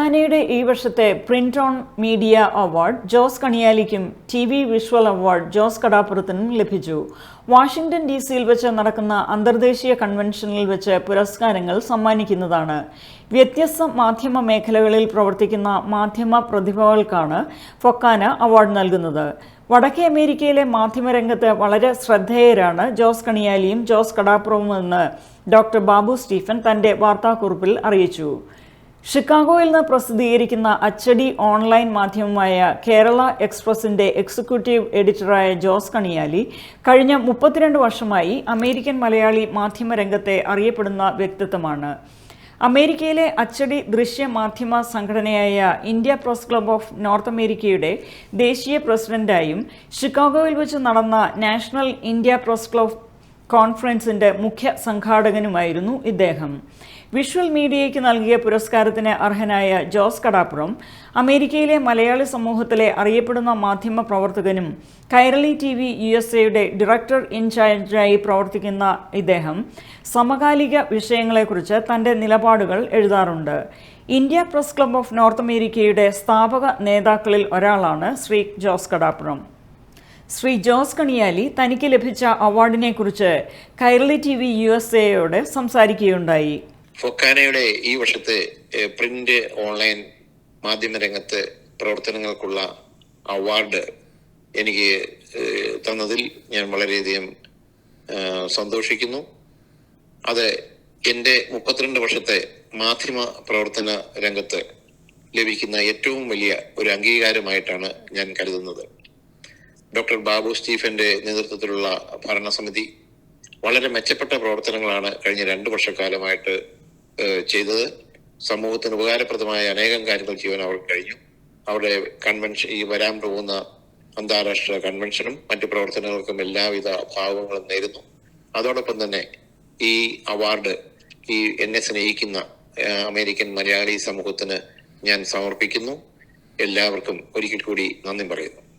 ഫൊക്കാനയുടെ ഈ വർഷത്തെ print on media award Jose കണിയാലിക്കും T V visual award Jose കടാപുരത്തിനും ലഭിച്ചു. Washington D സിയിൽ വെച്ച് നടക്കുന്ന അന്തർദേശീയ കൺവെൻഷനിൽ വെച്ച് പുരസ്കാരങ്ങൾ സമ്മാനിക്കുന്നതാണ്. വ്യത്യസ്ത മാധ്യമ മേഖലകളിൽ പ്രവർത്തിക്കുന്ന മാധ്യമ പ്രതിഭകൾക്കാണ് ഫൊക്കാന അവാർഡ് നൽകുന്നത്. വടക്കേ അമേരിക്കയിലെ മാധ്യമരംഗത്ത് വളരെ ശ്രദ്ധേയരാണ് ജോസ് കണിയാലിയും ജോസ് കടാപ്പുറവും എന്ന് ഡോക്ടർ ബാബു സ്റ്റീഫൻ തന്റെ വാർത്താക്കുറിപ്പിൽ അറിയിച്ചു. ഷിക്കാഗോയിൽ നിന്ന് പ്രസിദ്ധീകരിക്കുന്ന അച്ചടി ഓൺലൈൻ മാധ്യമമായ കേരള എക്സ്പ്രസിന്റെ എക്സിക്യൂട്ടീവ് എഡിറ്ററായ ജോസ് കണിയാലി കഴിഞ്ഞ മുപ്പത്തിരണ്ട് വർഷമായി അമേരിക്കൻ മലയാളി മാധ്യമരംഗത്തെ അറിയപ്പെടുന്ന വ്യക്തിത്വമാണ്. അമേരിക്കയിലെ അച്ചടി ദൃശ്യ മാധ്യമ സംഘടനയായ India press club of north അമേരിക്കയുടെ ദേശീയ പ്രസിഡന്റായും ഷിക്കാഗോയിൽ വെച്ച് നടന്ന നാഷണൽ ഇന്ത്യ പ്രസ് ക്ലബ് കോൺഫറൻസിന്റെ മുഖ്യ സംഘാടകനുമായിരുന്നു ഇദ്ദേഹം. വിഷ്വൽ മീഡിയയ്ക്ക് നൽകിയ പുരസ്കാരത്തിന് അർഹനായ ജോസ് കടാപ്പുറം അമേരിക്കയിലെ മലയാളി സമൂഹത്തിലെ അറിയപ്പെടുന്ന മാധ്യമ പ്രവർത്തകനും Kairali T V U S എയുടെ ഡയറക്ടർ ഇൻചാർജായി പ്രവർത്തിക്കുന്ന ഇദ്ദേഹം സമകാലിക വിഷയങ്ങളെക്കുറിച്ച് തന്റെ നിലപാടുകൾ എഴുതാറുണ്ട്. India press club of North അമേരിക്കയുടെ സ്ഥാപക നേതാക്കളിൽ ഒരാളാണ് ശ്രീ ജോസ് കടാപ്പുറം. ശ്രീ ജോസ് കണിയാലി തനിക്ക് ലഭിച്ച അവാർഡിനെ കുറിച്ച് Kairali T V U S എയോട് സംസാരിക്കുകയുണ്ടായി. ഫൊക്കാനയുടെ ഈ വർഷത്തെ പ്രിന്റ് ഓൺലൈൻ മാധ്യമ രംഗത്ത് പ്രവർത്തനങ്ങൾക്കുള്ള അവാർഡ് എനിക്ക് തന്നതിൽ ഞാൻ വളരെയധികം സന്തോഷിക്കുന്നു. അത് എന്റെ മുപ്പത്തിരണ്ട് വർഷത്തെ മാധ്യമ പ്രവർത്തന രംഗത്ത് ലഭിക്കുന്ന ഏറ്റവും വലിയ ഒരു അംഗീകാരമായിട്ടാണ് ഞാൻ കരുതുന്നത്. ഡോക്ടർ ബാബു സ്റ്റീഫന്റെ നേതൃത്വത്തിലുള്ള ഭരണസമിതി വളരെ മെച്ചപ്പെട്ട പ്രവർത്തനങ്ങളാണ് കഴിഞ്ഞ രണ്ടു വർഷക്കാലമായിട്ട് ചെയ്തത്. സമൂഹത്തിന് ഉപകാരപ്രദമായ അനേകം കാര്യങ്ങൾ ചെയ്യാൻ അവർക്ക് കഴിഞ്ഞു. അവിടെ കൺവെൻഷൻ ഈ വരാൻ പോകുന്ന അന്താരാഷ്ട്ര കൺവെൻഷനും മറ്റു പ്രവർത്തനങ്ങൾക്കും എല്ലാവിധ ഭാവങ്ങളും നേരുന്നു. അതോടൊപ്പം തന്നെ ഈ അവാർഡ് ഈ എന്നെ സ്നേഹിക്കുന്ന അമേരിക്കൻ മലയാളി സമൂഹത്തിന് ഞാൻ സമർപ്പിക്കുന്നു. എല്ലാവർക്കും ഒരിക്കൽ കൂടി നന്ദി പറയുന്നു.